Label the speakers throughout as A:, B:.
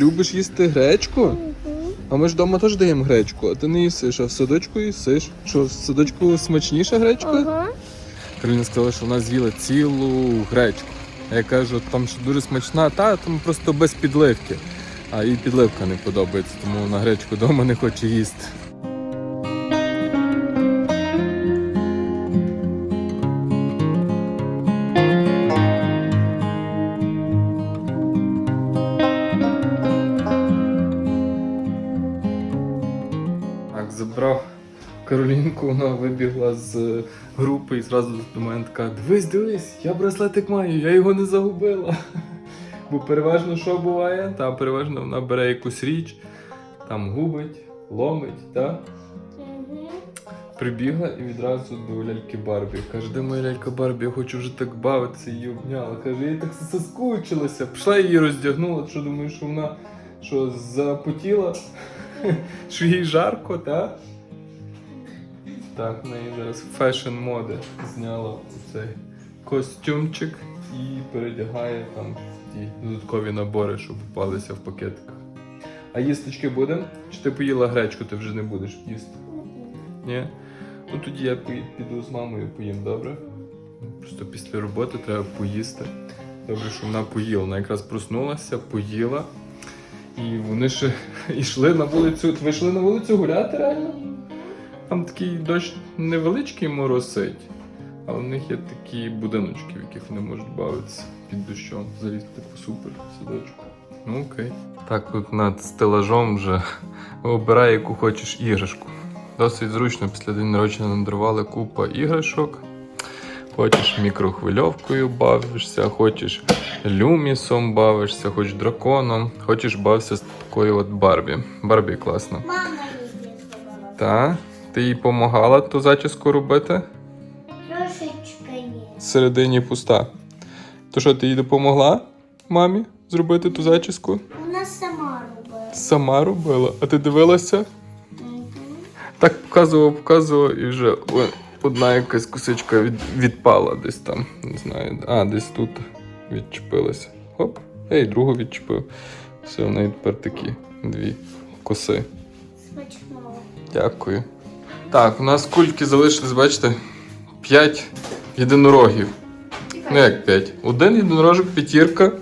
A: Любиш їсти гречку? А ми ж вдома теж даємо гречку, а ти не їсиш, а в садочку їсиш. Що, в садочку смачніша гречка?
B: Ага.
A: Кароліна сказала, що вона з'їла цілу гречку. А я кажу, там що дуже смачна, та там просто без підливки. А їй підливка не подобається, тому вона гречку вдома не хоче їсти. Каролінку, вона вибігла з групи і зразу до мене така: дивись, дивись, я браслетик маю, я його не загубила. Бо переважно що буває? Та переважно вона бере якусь річ, там губить, ломить, та?
B: Мгм.
A: Прибігла і відразу до ляльки Барбі. Каже, де моя лялька Барбі, я хочу вже так бавитися, її обняла. Каже, я так соскучилася. Пішла її роздягнула. Що думаєш, що вона що запотіла? Що їй жарко, так? Так, в неї зараз фешн моди зняла цей костюмчик і передягає там ті додаткові набори, що попалися в пакетиках. А їсточки буде? Чи ти поїла гречку, ти вже не будеш їсти? Ні? Ну тоді я піду з мамою поїм, добре? Просто після роботи треба поїсти. Добре, що вона поїла. Вона якраз проснулася, поїла. І вони ще йшли на вулицю. Ви йшли на вулицю гуляти реально? Там такий дощ невеличкий моросить, але в них є такі будиночки, в яких вони можуть бавитися під дощом. Залізти типу супер садочку. Ну окей. Так, тут над стелажом вже обирай, яку хочеш іграшку. Досить зручно після день народження надарували купа іграшок. Хочеш мікрохвильовкою бавишся, хочеш люмісом бавишся, хочеш драконом, хочеш бався з такою от Барбі. Барбі класна.
B: Мама її зробила.
A: Ти їй допомагала ту зачіску робити?
B: Трошечки є.
A: Всередині пуста. То що, ти їй допомогла мамі зробити ту зачіску?
B: Вона сама робила.
A: Сама робила, а ти дивилася?
B: Мгм.
A: Так показував, показував, і вже одна якась кусочка від, відпала десь там. Не знаю. А, десь тут відчепилася. Хоп, ей, другу відчепив. Все, в неї тепер такі дві коси.
B: Смачного.
A: Дякую. Так, у нас кульки залишились, бачите, 5 єдинорогів. Ну як 5? Один єдинорожок п'ятірка,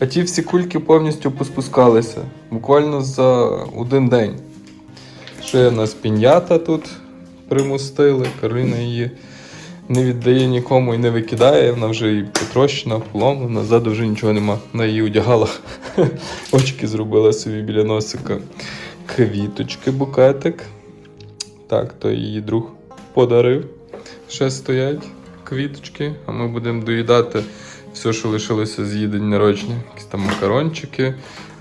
A: а ті всі кульки повністю поспускалися. Буквально за один день. Ще в нас пінята тут примустили. Кароліна її не віддає нікому і не викидає. Вона вже і потрощена, поломлена, ззаду вже нічого нема. Вона її одягала. Очки зробила собі біля носика. Квіточки, букетик. Так, то її друг подарив. Ще стоять квіточки, а ми будемо доїдати все, що лишилося з її день народження. Якісь там макарончики,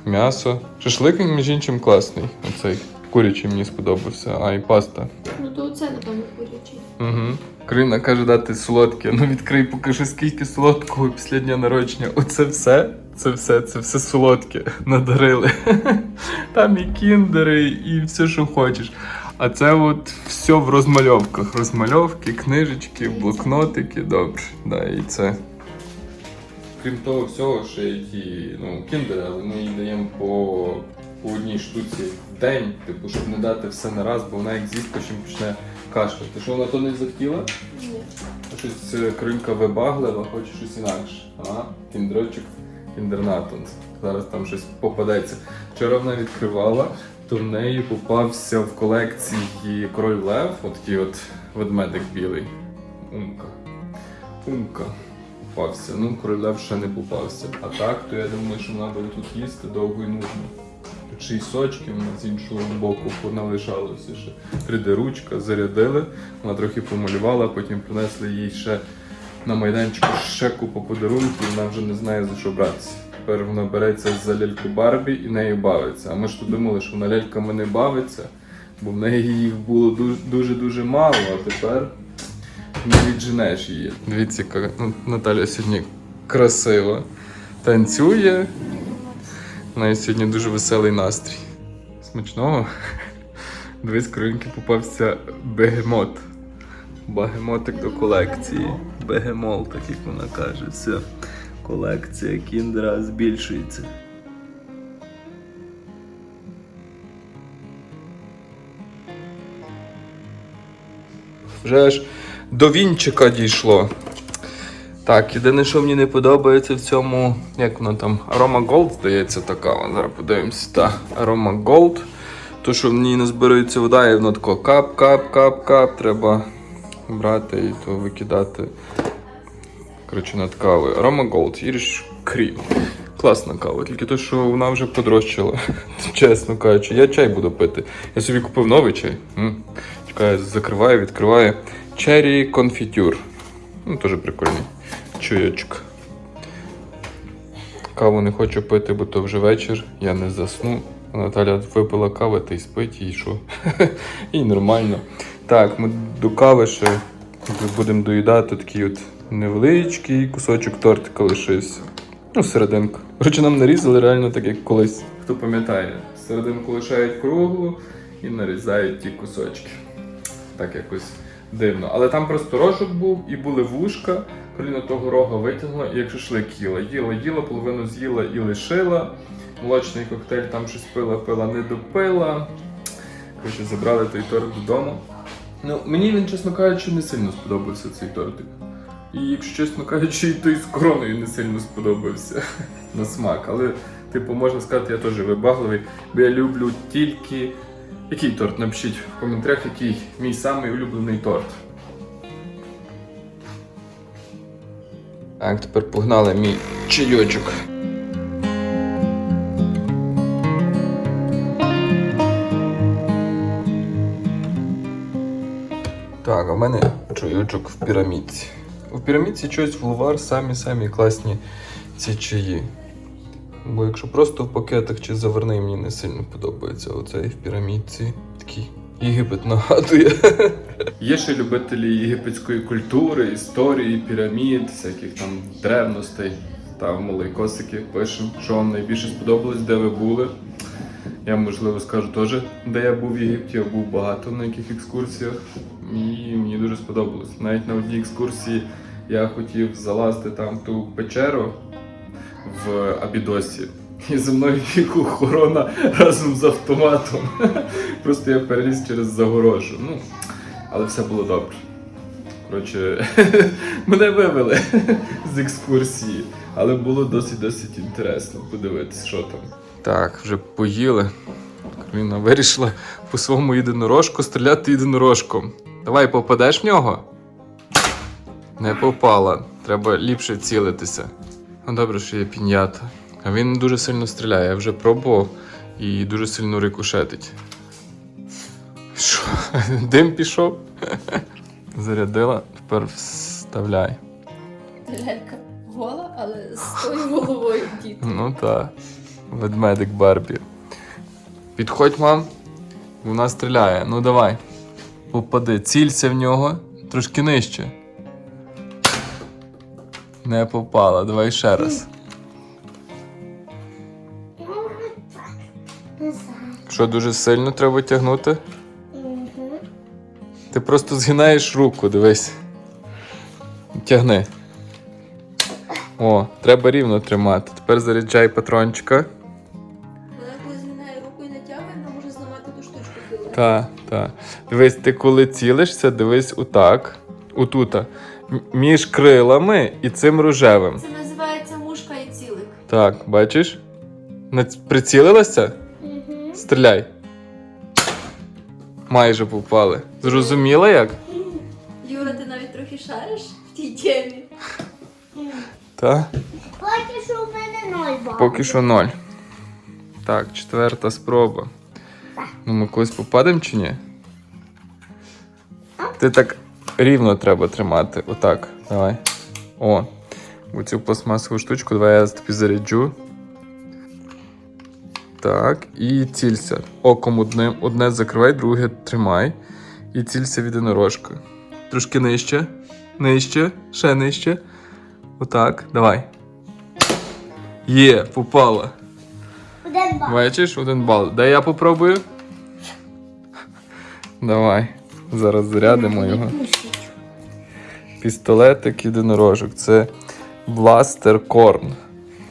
A: м'ясо. Шашлик, між іншим, класний. Оцей курячий мені сподобався, а і паста.
C: Ну то це, напевно, курячий.
A: Угу. Карина каже дати солодке. Ну відкрий, покажи, скільки солодкого після дня народження. Оце все, це все, це все солодке надарили. Там і кіндери, і все, що хочеш. А це от все в розмальовках. Розмальовки, книжечки, блокнотики, добре. Да, і це. Крім того всього, ще ті, ну, кіндери, але ми їй даємо по, по одній штуці в день, типу, щоб не дати все на раз, бо вона як з'їсть, потім почне кашляти. Що вона то не захотіла?
C: Ні.
A: Щось е, вибаглива, хоче щось інакше. Ага, кіндерочок, кіндернатонс. Зараз там щось попадеться. Вчора вона відкривала, то в неї попався в колекції король Лев, отакий от ведмедик білий. Умка. Умка. Попався. Ну, король Лев ще не попався. А так, то я думаю, що вона буде тут їсти довго і нудно. Тут й сочки вона з іншого боку поналишалося ще. 3D-ручка, зарядили, вона трохи помалювала, потім принесли їй ще на майданчику ще купу подарунків, вона вже не знає за що братися. Тепер вона береться за ляльку Барбі і нею бавиться. А ми ж тут думали, що вона ляльками не бавиться, бо в неї їх було дуже-дуже мало, а тепер не відженеш її. Дивіться, яка Наталя сьогодні красива. Танцює. У неї сьогодні дуже веселий настрій. Смачного. Дивись, кринки попався бегемот. Бегемотик до колекції. Бегемол, так як вона каже. Все. Колекція кіндера збільшується. Вже аж до вінчика дійшло. Так, єдине, що мені не подобається в цьому, як воно там, Aroma Gold, здається, така. Зараз подивимось, Та, Aroma Gold. То, що в ній не збирається вода, і воно тако кап-кап-кап-кап. Треба брати і то викидати. Коротше, над кавою. Aroma Gold, Irish Cream. Класна кава, тільки то, що вона вже подрощила. Чесно кажучи, я чай буду пити. Я собі купив новий чай. Чекаю, закриваю, відкриваю. Cherry Confiture. Ну, теж прикольний. Чуєчок. Каву не хочу пити, бо то вже вечір, я не засну. Наталя випила кави та й спить, і що? і нормально. Так, ми до кави ще будемо доїдати такий от невеличкий кусочок тортика лишився. Ну, серединку. Коротше, нам нарізали реально так, як колись. Хто пам'ятає, серединку лишають круглу і нарізають ті кусочки. Так якось дивно. Але там просто рожок був і були вушка. Коліна того рога витягнула і як шашлик їла. Їла, їла, половину з'їла і лишила. Молочний коктейль там щось пила, пила, не допила. Коротше, забрали той торт додому. Ну, мені він, чесно кажучи, не сильно сподобався цей тортик. І якщо чесно кажучи, і той з короною не сильно сподобався на смак. Але, типу, можна сказати, я теж вибагливий, бо я люблю тільки. Який торт? Напишіть в коментарях, який мій самий улюблений торт. Так, тепер погнали мій чайочок. Так, а в мене чайочок в пірамідці. У пірамідці щось в лувар самі-самі класні ці чаї. Бо якщо просто в пакетах чи заварний, мені не сильно подобається. Оцей в пірамідці такий Єгипет нагадує. Є ще любителі єгипетської культури, історії, пірамід, всяких там древностей. Там малий косики пишемо, що вам найбільше сподобалось, де ви були. Я можливо скажу теж, де я був в Єгипті, я був багато на яких екскурсіях. І мені дуже сподобалось. Навіть на одній екскурсії я хотів залазити там ту печеру в Абідосі. І за мною біг охорона разом з автоматом. Просто я переліз через загорожу. Ну, але все було добре. Коротше, мене вивели з екскурсії, але було досить-досить інтересно подивитися, що там. Так, вже поїли. Кароліна вирішила по своєму єдинорожку стріляти єдинорожком. Давай попадеш в нього? Не попала. Треба ліпше цілитися. Ну добре, що є пінята. А він дуже сильно стріляє, я вже пробував і дуже сильно рикошетить. Що? Дим пішов? Зарядила, тепер вставляй.
C: Лялька гола, але з тою головою дід.
A: Ну так. Ведмедик Барбі. Підходь, мам. Вона стріляє. Ну давай. Попади. Цілься в нього. Трошки нижче. Не попала. Давай ще раз. Що дуже сильно треба тягнути? Ти просто згинаєш руку, дивись. Тягни. О, треба рівно тримати. Тепер заряджай патрончика. Так, так. Дивись, ти коли цілишся, дивись отак. Отута. Між крилами і цим рожевим.
C: Це називається мушка і цілик.
A: Так, бачиш? Нац- Прицілилася?
B: Угу.
A: Стріляй. Майже попали. Зрозуміла як?
C: Юра, ти навіть трохи шариш в тій темі.
A: Так.
B: Поки що в мене ноль.
A: Поки що ноль. Так, четверта спроба. Ну, ми когось попадемо чи ні? Ти так рівно треба тримати. Отак. Давай. О. Оцю пластмасову штучку, давай я тобі заряджу. Так, і цілься. Оком одним, одне закривай, друге тримай. І цілься в єдинорожку. Трошки нижче. Нижче, ще нижче. Отак. Давай. Є, попала.
B: Один бал.
A: Бачиш, один бал. Дай я попробую. Давай. Зараз зарядимо його. Пістолетик єдинорожок. Це Бластер Корн.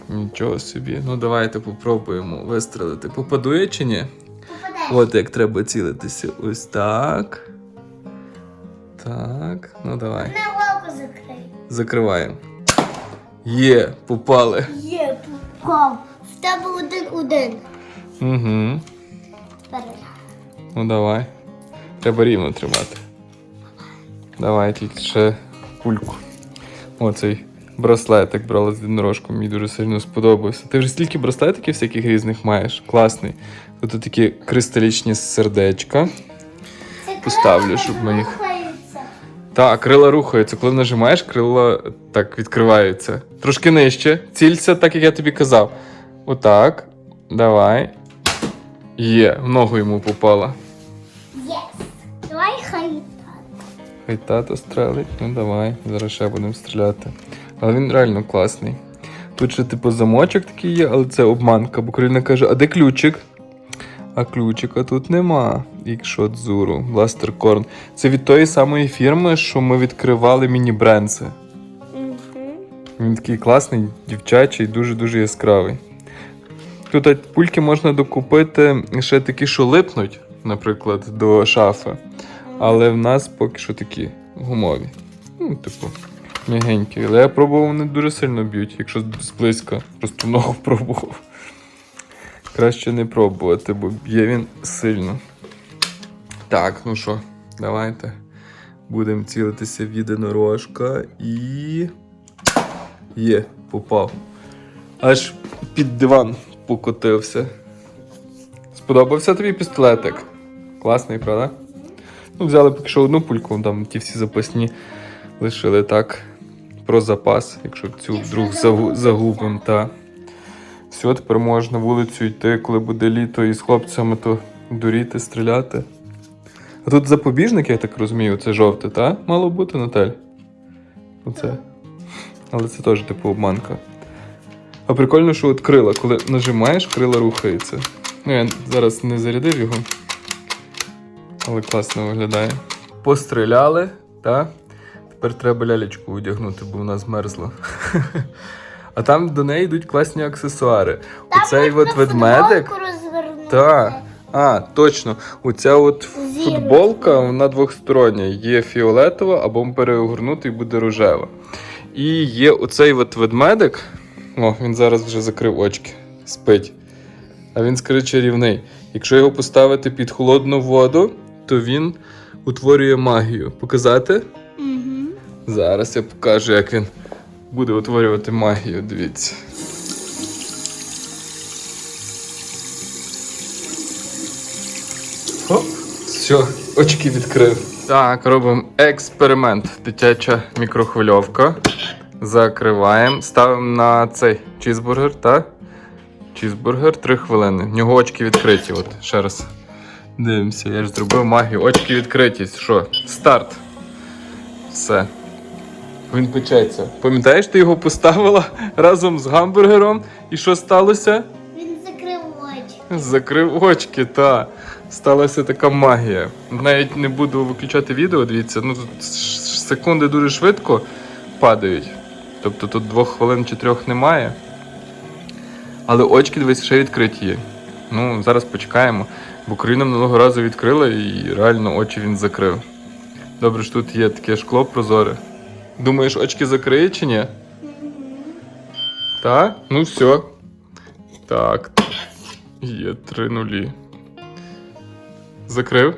A: Нічого собі. Ну давайте попробуємо вистрелити. Попаду я чи ні?
B: Попадеш.
A: От як треба цілитися. Ось так. Так, ну давай.
B: На око закрий.
A: Закриваємо. Є, попали.
B: Є, попав. В тебе один-один.
A: Угу.
B: Перед.
A: Ну давай. Треба рівно тримати. Давай тільки ще пульку. Оцей браслетик брала з єдинорожком, мені дуже сильно сподобався. Ти вже стільки браслетиків всяких різних маєш. Класний. Тут такі кристалічні сердечка. Поставлю, щоб ми їх-. Так, крила рухаються. Коли нажимаєш, крила так відкриваються. Трошки нижче. Цілься, так як я тобі казав. Отак. Давай. Є, в ногу йому попала.
B: Єс. Хай так.
A: Хай тато стрелить, ну давай, зараз ще будемо стріляти. Але він реально класний. Тут ще, типу, замочок такий є, але це обманка, бо Кароліна каже, а де ключик? А ключика тут нема. Ікшот Зуру, Бластер Корн. Це від тої самої фірми, що ми відкривали міні-бренси. Він такий класний, дівчачий, дуже-дуже яскравий. Тут пульки можна докупити ще такі, що липнуть, наприклад, до шафи. Але в нас поки що такі гумові. Ну, типу, м'ягенькі. Але я пробував, вони дуже сильно б'ють, якщо зблизька. Просто ногу пробував. Краще не пробувати, бо б'є він сильно. Так, ну що, давайте. Будемо цілитися в єдинорожка і. Є, попав. Аж під диван покотився. Сподобався тобі пістолетик? Класний, правда? Ну, взяли поки що одну пульку, там ті всі запасні лишили так. Про запас, якщо цю вдруг
B: загубимо.
A: Та. Все, тепер можна вулицю йти, коли буде літо, і з хлопцями то дуріти, стріляти. А тут запобіжник, я так розумію, це жовте, та? Мало бути, Наталь? Оце. Але це теж типу обманка. А прикольно, що от крила, коли нажимаєш, крила рухаються. Ну, я зараз не зарядив його. Але класно виглядає. Постріляли, та? Тепер треба лялечку одягнути, бо вона змерзла. А там до неї йдуть класні аксесуари. Оцей от ведмедик. Так. А, точно. Оця от футболка, вона двохстороння. Є фіолетова або переогорнути і буде рожева. І є оцей от ведмедик. О, він зараз вже закрив очки. Спить. А він скоріше чарівний. Якщо його поставити під холодну воду, то він утворює магію. Показати?
B: Мгм.
A: Зараз я покажу, як він буде утворювати магію. Дивіться. Оп, все, очки відкрив. Так, робимо експеримент. Дитяча мікрохвильовка. Закриваємо. Ставимо на цей чізбургер, так? Чізбургер 3 хвилини. В нього очки відкриті. От, ще раз. Дивимося, я ж зробив магію. Очки відкриті. Що? Старт. Все. Він печеться. Пам'ятаєш, ти його поставила разом з гамбургером, і що сталося?
B: Він закрив очі.
A: Закрив очки, та. Сталася така магія. Навіть не буду виключати відео, дивіться, ну тут секунди дуже швидко падають. Тобто тут двох хвилин чи трьох немає. Але очки, дивись, ще відкриті є. Ну, зараз почекаємо. Бо Україна минулого разу відкрила і реально очі він закрив. Добре, що тут є таке шкло прозоре. Думаєш, очки закриє чи ні? Так? Ну все. Так. Є три нулі. Закрив?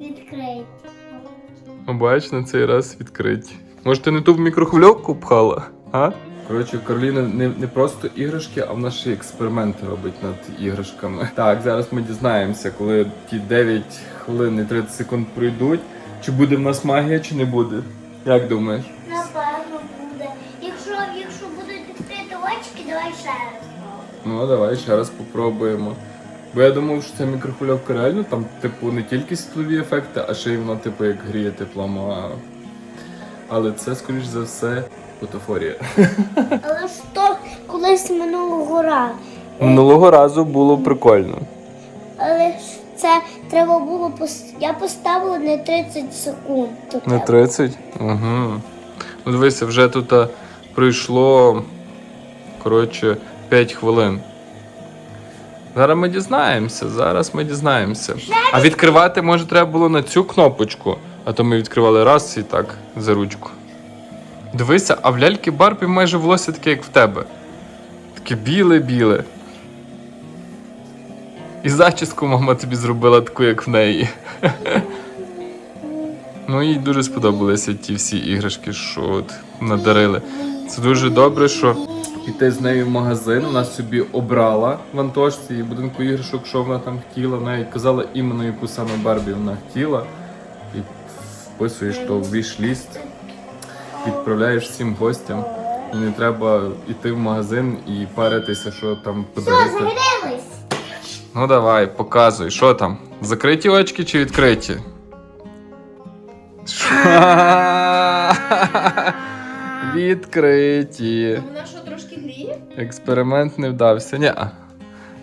B: Відкрий.
A: О, Бач, на цей раз відкриті. Може, ти не ту в мікрохвильовку пхала? А? Коротше, Кароліна не, не просто іграшки, а вона ще експерименти робить над іграшками. Так, зараз ми дізнаємося, коли ті 9 хвилин і 30 секунд пройдуть, чи буде в нас магія, чи не буде. Як думаєш?
B: Напевно буде. Якщо, якщо будуть відкриті очки, давай ще раз.
A: Ну, давай ще раз попробуємо. Бо я думав, що ця мікрохвильовка реально там, типу, не тільки світлові ефекти, а ще й вона, типу, як гріє теплом. Але це, скоріш за все, бутафорія.
B: Але ж то колись минулого разу.
A: Минулого разу було прикольно.
B: Але ж це треба було пос... Я поставила не 30 секунд.
A: Не
B: треба.
A: 30? Угу. Ну дивися, вже тут а, пройшло коротше 5 хвилин. Зараз ми дізнаємося, зараз ми дізнаємося. А відкривати може треба було на цю кнопочку. А то ми відкривали раз і так за ручку. Дивися, а в ляльки Барбі майже волосся таке, як в тебе. Таке біле-біле. І зачіску мама тобі зробила таку, як в неї. Ну, їй дуже сподобалися ті всі іграшки, що от надарили. Це дуже добре, що піти з нею в магазин, вона собі обрала в Антошці і будинку іграшок, що вона там хотіла. Навіть казала іменно, яку саме Барбі вона хотіла. І вписуєш то в віш-ліст, відправляєш всім гостям. І не треба йти в магазин і паритися, що там подарити.
B: Дивись.
A: Ну давай, показуй, що там? Закриті очки чи відкриті? Відкриті.
C: Вона що трошки гріє?
A: Експеримент не вдався. Ні.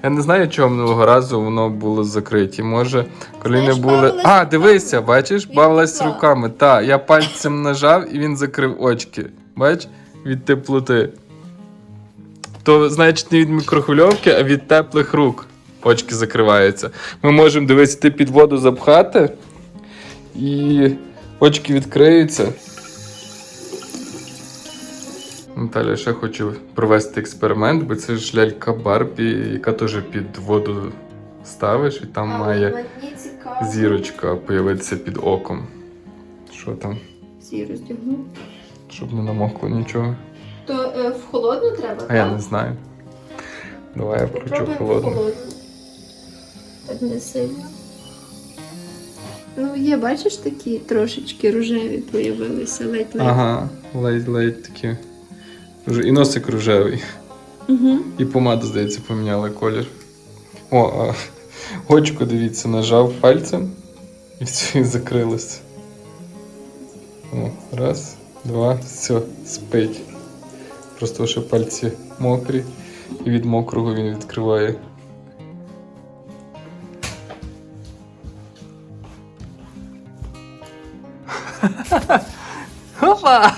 A: Я не знаю, чого минулого разу воно було закриті. Може, коли не
C: Знаєш,
A: були.
C: бавилась
A: А,
C: руками.
A: дивися, бачиш, бавилась руками. Так, я пальцем нажав і він закрив очки. Бач? Від теплоти. То, значить, не від мікрохвильовки, а від теплих рук очки закриваються. Ми можемо дивитися, ти під воду запхати, і очки відкриються. Наталя ще хочу провести експеримент, бо це ж лялька Барбі, яка теж під воду ставиш, і там має зірочка появитися під оком. Що там?
C: Всі роздягну.
A: Щоб не намокло нічого.
C: То е, в холодну треба?
A: А я не знаю. Давай я включу
C: в холодну. Так не сильно. Ну, є, бачиш, такі трошечки рожеві появилися, ледь-ледь.
A: Ага, ледь-ледь такі. Вже І носик рожевий.
C: Угу.
A: І помада, здається, поміняла колір. О, а очко, дивіться, нажав пальцем і все, і закрилося. О, раз, два, все, спить. Просто ще пальці мокрі, і від мокрого він відкриває. Опа!